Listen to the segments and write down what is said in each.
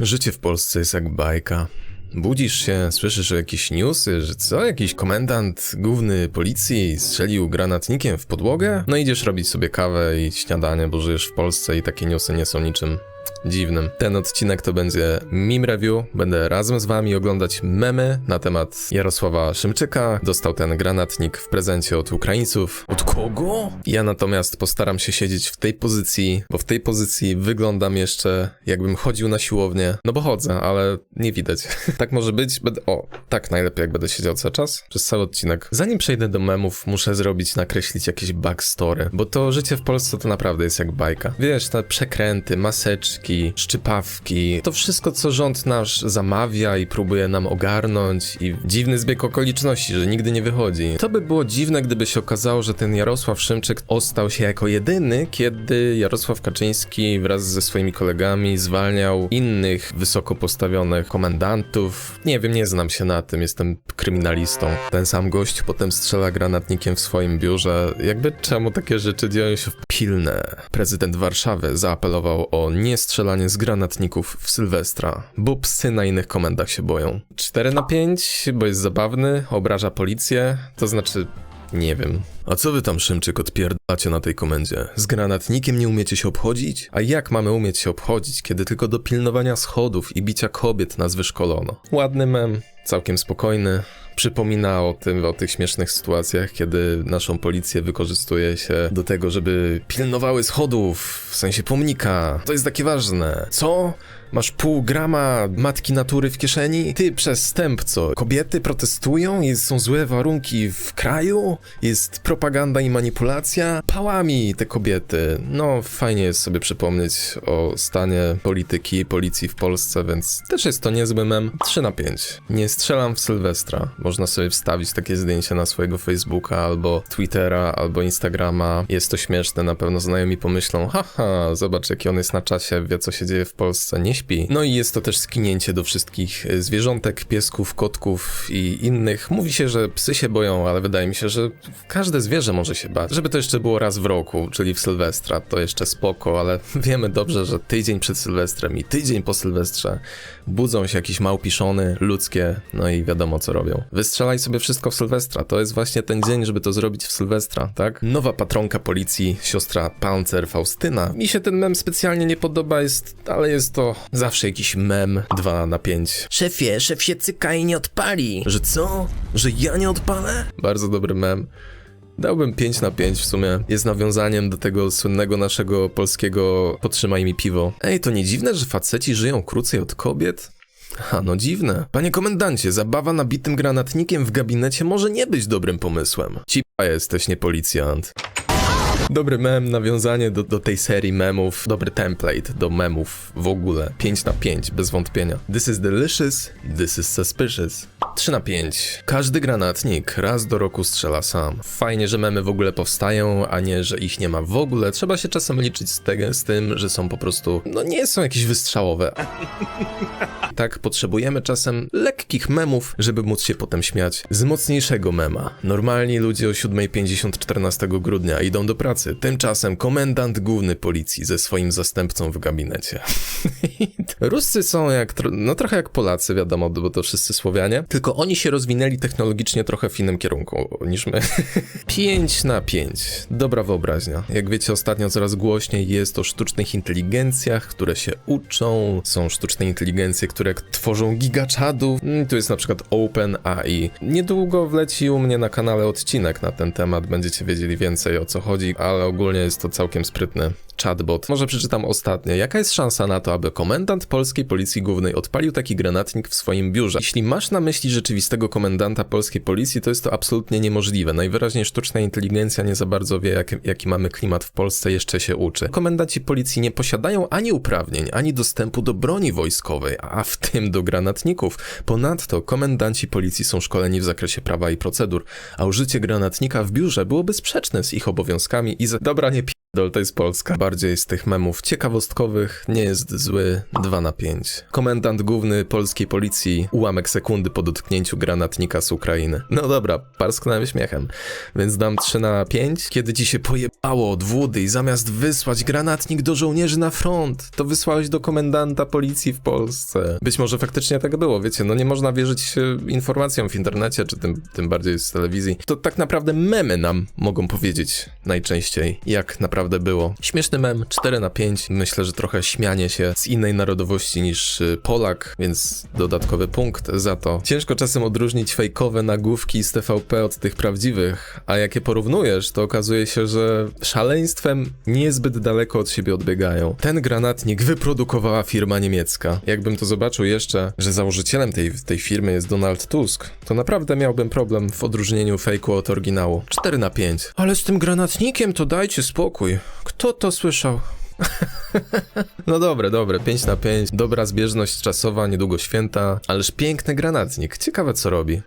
Życie w Polsce jest jak bajka. Budzisz się, słyszysz jakieś newsy, że co, jakiś komendant główny policji strzelił granatnikiem w podłogę? No idziesz robić sobie kawę i śniadanie, bo żyjesz w Polsce i takie newsy nie są niczym dziwnym. Ten odcinek to będzie meme review. Będę razem z wami oglądać memy na temat Jarosława Szymczyka. Dostał ten granatnik w prezencie od Ukraińców. Od kogo? Ja natomiast postaram się siedzieć w tej pozycji, bo w tej pozycji wyglądam jeszcze jakbym chodził na siłownię. No bo chodzę, ale nie widać. tak może być. Będę... O, tak najlepiej jak będę siedział cały czas. Przez cały odcinek. Zanim przejdę do memów, muszę zrobić, nakreślić jakieś backstory, bo to życie w Polsce to naprawdę jest jak bajka. Wiesz, te przekręty, maseczki, szczypawki, to wszystko, co rząd nasz zamawia i próbuje nam ogarnąć i dziwny zbieg okoliczności, że nigdy nie wychodzi. To by było dziwne, gdyby się okazało, że ten Jarosław Szymczyk ostał się jako jedyny, kiedy Jarosław Kaczyński wraz ze swoimi kolegami zwalniał innych wysoko postawionych komendantów. Nie wiem, nie znam się na tym, jestem kryminalistą. Ten sam gość potem strzela granatnikiem w swoim biurze. Jakby czemu takie rzeczy dzieją się pilne? Prezydent Warszawy zaapelował o niestrzelanie z granatników w Sylwestra, bo psy na innych komendach się boją. 4 na 5, bo jest zabawny, obraża policję, to znaczy nie wiem. A co wy tam, Szymczyk, odpierdacie na tej komendzie? Z granatnikiem nie umiecie się obchodzić? A jak mamy umieć się obchodzić, kiedy tylko do pilnowania schodów i bicia kobiet nas wyszkolono? Ładny mem, całkiem spokojny. Przypomina o tym, o tych śmiesznych sytuacjach, kiedy naszą policję wykorzystuje się do tego, żeby pilnowały schodów, w sensie pomnika. To jest takie ważne. Co? Masz pół grama matki natury w kieszeni? Ty przestępco. Kobiety protestują, jest, są złe warunki w kraju, jest propaganda i manipulacja. Pałami te kobiety. No, fajnie jest sobie przypomnieć o stanie polityki, policji w Polsce, więc też jest to niezły mem. 3 na 5. Nie strzelam w Sylwestra. Można sobie wstawić takie zdjęcie na swojego Facebooka, albo Twittera, albo Instagrama. Jest to śmieszne, na pewno znajomi pomyślą, haha, zobacz jaki on jest na czasie, wie co się dzieje w Polsce, nie śpi. No i jest to też skinięcie do wszystkich e, zwierzątek, piesków, kotków i innych. Mówi się, że psy się boją, ale wydaje mi się, że każde zwierzę może się bać. Żeby to jeszcze było raz w roku, czyli w Sylwestra, to jeszcze spoko, ale wiemy dobrze, że tydzień przed Sylwestrem i tydzień po Sylwestrze budzą się jakieś małpiszony ludzkie, no i wiadomo co robią. Wystrzelaj sobie wszystko w Sylwestra, to jest właśnie ten dzień, żeby to zrobić w Sylwestra, tak? Nowa patronka policji, siostra Pancer Faustyna. Mi się ten mem specjalnie nie podoba, jest, ale jest to zawsze jakiś mem 2 na 5. Szefie, szef się cyka i nie odpali. Że co? Że ja nie odpalę? Bardzo dobry mem. Dałbym 5 na 5 w sumie. Jest nawiązaniem do tego słynnego naszego polskiego Potrzymaj mi piwo. Ej, to nie dziwne, że faceci żyją krócej od kobiet? Ha, no dziwne. Panie komendancie, zabawa nabitym granatnikiem w gabinecie może nie być dobrym pomysłem. Ci jesteś, nie policjant. Dobry mem, nawiązanie do, do tej serii memów, dobry template do memów w ogóle. 5 na 5, bez wątpienia. This is delicious, this is suspicious. 3 na 5. Każdy granatnik raz do roku strzela sam. Fajnie, że memy w ogóle powstają, a nie, że ich nie ma w ogóle. Trzeba się czasem liczyć z, tego, z tym, że są po prostu, no nie są jakieś wystrzałowe. Tak, potrzebujemy czasem lekkich memów, żeby móc się potem śmiać z mocniejszego mema. Normalni ludzie o 7.50 14 grudnia idą do pracy. Tymczasem komendant główny policji ze swoim zastępcą w gabinecie. Ruscy są jak, no trochę jak Polacy, wiadomo, bo to wszyscy Słowianie, tylko oni się rozwinęli technologicznie trochę w innym kierunku niż my. 5 na 5. Dobra wyobraźnia. Jak wiecie, ostatnio coraz głośniej jest o sztucznych inteligencjach, które się uczą. Są sztuczne inteligencje, które tworzą gigaczadów. Mm, Tu jest na przykład OpenAI. Niedługo wleci u mnie na kanale odcinek na ten temat, będziecie wiedzieli więcej o co chodzi, ale ogólnie jest to całkiem sprytny chatbot. Może przeczytam ostatnie. Jaka jest szansa na to, aby komendant polskiej policji głównej odpalił taki granatnik w swoim biurze? Jeśli masz na myśli rzeczywistego komendanta polskiej policji, to jest to absolutnie niemożliwe. Najwyraźniej sztuczna inteligencja nie za bardzo wie, jak, jaki mamy klimat w Polsce, jeszcze się uczy. Komendanci policji nie posiadają ani uprawnień, ani dostępu do broni wojskowej, a w tym do granatników. Ponadto komendanci policji są szkoleni w zakresie prawa i procedur, a użycie granatnika w biurze byłoby sprzeczne z ich obowiązkami i z... Dobra, nie Dol, to jest Polska. Bardziej z tych memów ciekawostkowych nie jest zły 2 na 5. Komendant główny polskiej policji ułamek sekundy po dotknięciu granatnika z Ukrainy. No dobra, parsknąłem śmiechem, więc dam 3 na 5. Kiedy ci się pojebało od wody i zamiast wysłać granatnik do żołnierzy na front, to wysłałeś do komendanta policji w Polsce. Być może faktycznie tak było, wiecie, no nie można wierzyć e, informacjom w internecie, czy tym, tym bardziej z telewizji. To tak naprawdę memy nam mogą powiedzieć najczęściej, jak naprawdę było. Śmieszny mem, 4 na 5. Myślę, że trochę śmianie się z innej narodowości niż y, Polak, więc dodatkowy punkt za to. Ciężko czasem odróżnić fejkowe nagłówki z TVP od tych prawdziwych, a jak je porównujesz, to okazuje się, że szaleństwem niezbyt daleko od siebie odbiegają. Ten granatnik wyprodukowała firma niemiecka. Jakbym to zobaczył jeszcze, że założycielem tej, tej firmy jest Donald Tusk, to naprawdę miałbym problem w odróżnieniu fejku od oryginału. 4 na 5. Ale z tym granatnikiem to dajcie spokój. Kto to słyszał? No dobre, dobre, 5 na 5, dobra zbieżność czasowa, niedługo święta, ależ piękny granatnik, ciekawe co robi.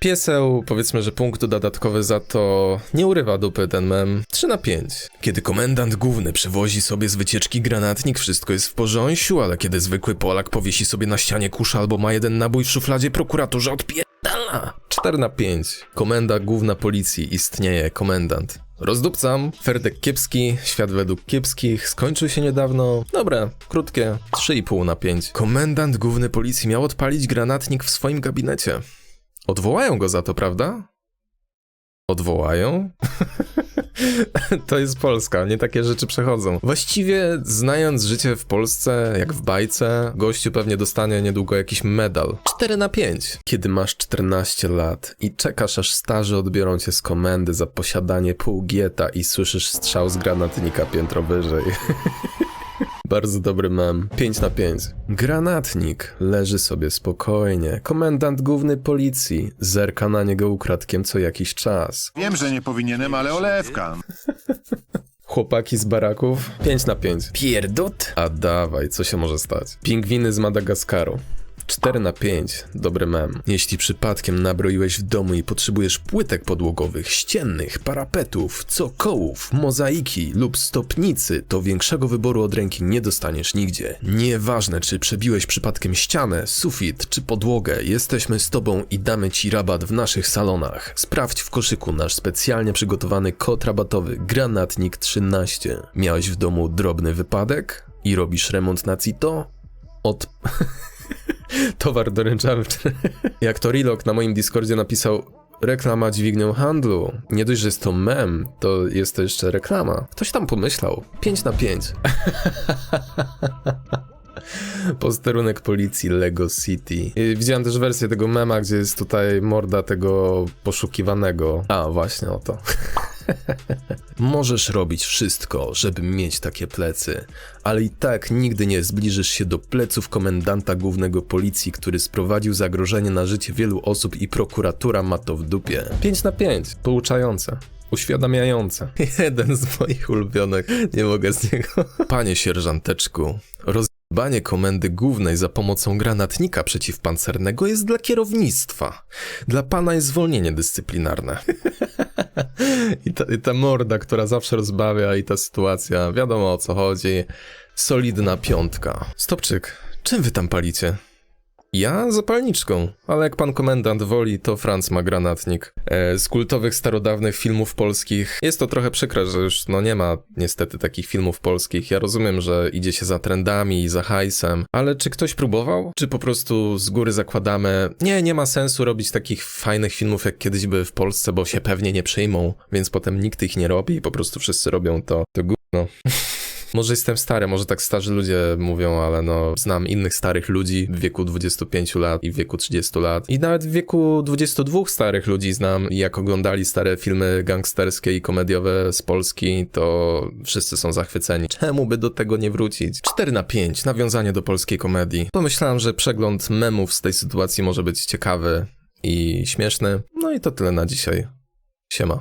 Pieseł, powiedzmy, że punkt dodatkowy za to nie urywa dupy ten mem. 3 na 5. Kiedy komendant główny przewozi sobie z wycieczki granatnik, wszystko jest w porządku, ale kiedy zwykły Polak powiesi sobie na ścianie kusz albo ma jeden nabój w szufladzie, prokuratorze odpierdala. 4 na 5. Komenda główna policji istnieje, komendant. Rozdupcam, Ferdek kiepski, świat według kiepskich, skończył się niedawno. Dobra, krótkie, 3,5 na 5. Komendant główny policji miał odpalić granatnik w swoim gabinecie. Odwołają go za to, prawda? Odwołają? to jest Polska, nie takie rzeczy przechodzą. Właściwie, znając życie w Polsce, jak w bajce, gościu pewnie dostanie niedługo jakiś medal. 4 na 5. Kiedy masz 14 lat i czekasz aż starzy odbiorą cię z komendy za posiadanie pół gieta i słyszysz strzał z granatnika piętro wyżej. Bardzo dobry mem. 5 na 5. Granatnik leży sobie spokojnie. Komendant główny policji zerka na niego ukradkiem co jakiś czas. Wiem, że nie powinienem, ale olewka. Chłopaki z baraków 5 na 5. Pierdut? A dawaj, co się może stać? Pingwiny z Madagaskaru. 4 na 5. Dobry mem. Jeśli przypadkiem nabroiłeś w domu i potrzebujesz płytek podłogowych, ściennych, parapetów, cokołów, mozaiki lub stopnicy, to większego wyboru od ręki nie dostaniesz nigdzie. Nieważne, czy przebiłeś przypadkiem ścianę, sufit czy podłogę, jesteśmy z tobą i damy ci rabat w naszych salonach. Sprawdź w koszyku nasz specjalnie przygotowany kod rabatowy Granatnik 13. Miałeś w domu drobny wypadek i robisz remont na CITO? Od... Towar doręczalczy. Jak to Rilok na moim Discordzie napisał reklama dźwignią handlu. Nie dość, że jest to mem, to jest to jeszcze reklama. Ktoś tam pomyślał. 5 na 5. Posterunek policji Lego City. I Widziałem też wersję tego mema, gdzie jest tutaj morda tego poszukiwanego. A, właśnie o to. Możesz robić wszystko, żeby mieć takie plecy, ale i tak nigdy nie zbliżysz się do pleców komendanta głównego policji, który sprowadził zagrożenie na życie wielu osób i prokuratura ma to w dupie. 5 na 5, pouczające. Uświadamiające. Jeden z moich ulubionych, nie mogę z niego. Panie sierżanteczku, rozbanie komendy głównej za pomocą granatnika przeciwpancernego jest dla kierownictwa. Dla pana jest zwolnienie dyscyplinarne. I ta, I ta morda, która zawsze rozbawia, i ta sytuacja, wiadomo o co chodzi. Solidna piątka. Stopczyk, czym wy tam palicie? Ja zapalniczką, ale jak pan komendant woli, to Franc ma granatnik. E, z kultowych starodawnych filmów polskich jest to trochę przykre, że już no nie ma niestety takich filmów polskich. Ja rozumiem, że idzie się za trendami i za hajsem, ale czy ktoś próbował? Czy po prostu z góry zakładamy, nie, nie ma sensu robić takich fajnych filmów jak kiedyś były w Polsce, bo się pewnie nie przyjmą, więc potem nikt ich nie robi i po prostu wszyscy robią to, to gówno. Może jestem stary, może tak starzy ludzie mówią, ale no znam innych starych ludzi w wieku 25 lat i w wieku 30 lat. I nawet w wieku 22 starych ludzi znam jak oglądali stare filmy gangsterskie i komediowe z Polski, to wszyscy są zachwyceni. Czemu by do tego nie wrócić? 4 na 5, nawiązanie do polskiej komedii. Pomyślałem, że przegląd memów z tej sytuacji może być ciekawy i śmieszny. No i to tyle na dzisiaj. Siema.